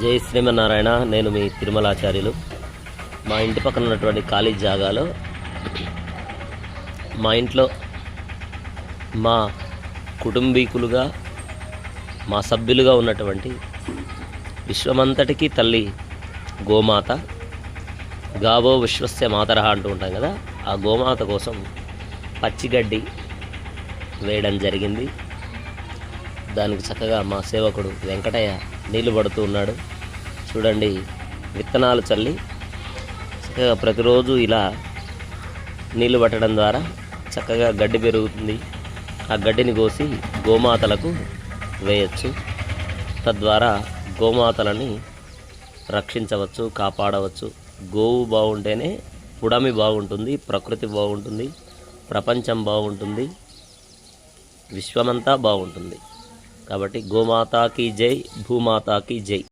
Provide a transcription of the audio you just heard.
జై శ్రీమన్నారాయణ నేను మీ తిరుమలాచార్యులు. మా ఇంటి పక్కన ఉన్నటువంటి ఖాళీ జాగాలో మా ఇంట్లో మా కుటుంబీకులుగా మా సభ్యులుగా ఉన్నటువంటి విశ్వమంతటికీ తల్లి గోమాత గావో విశ్వస్య మాతరహ అంటూ ఉంటాం కదా ఆ గోమాత కోసం పచ్చిగడ్డి వేయడం జరిగింది. దానికి చక్కగా మా సేవకుడు వెంకటయ్య నీళ్ళు పడుతూ ఉన్నాడు. చూడండి విత్తనాలు చల్లి చక్కగా ప్రతిరోజు ఇలా నీళ్ళు పట్టడం ద్వారా చక్కగా గడ్డి పెరుగుతుంది. ఆ గడ్డిని కోసి గోమాతలకు వేయచ్చు. తద్వారా గోమాతలని రక్షించవచ్చు కాపాడవచ్చు. గోవు బాగుంటేనే పుడమి బాగుంటుంది ప్రకృతి బాగుంటుంది ప్రపంచం బాగుంటుంది విశ్వమంతా బాగుంటుంది. కాబట్టి గోమాతాకి జై భూమాతాకి జై.